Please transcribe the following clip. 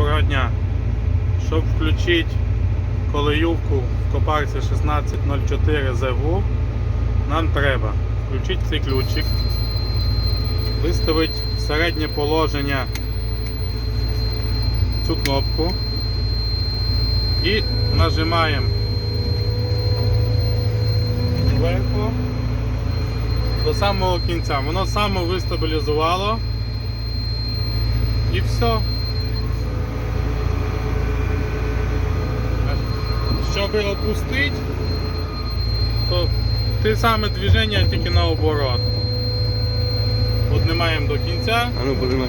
Доброго дня. Щоб включити колеювку в копарці 1604 ЗВУ, нам треба включити цей ключик, виставити в середнє положення цю кнопку і нажимаємо зверху до самого кінця. Воно само вистабілізувало і все. Щоб опустити, то те саме движення тільки наоборот. Піднімаємо до кінця А ну подимай.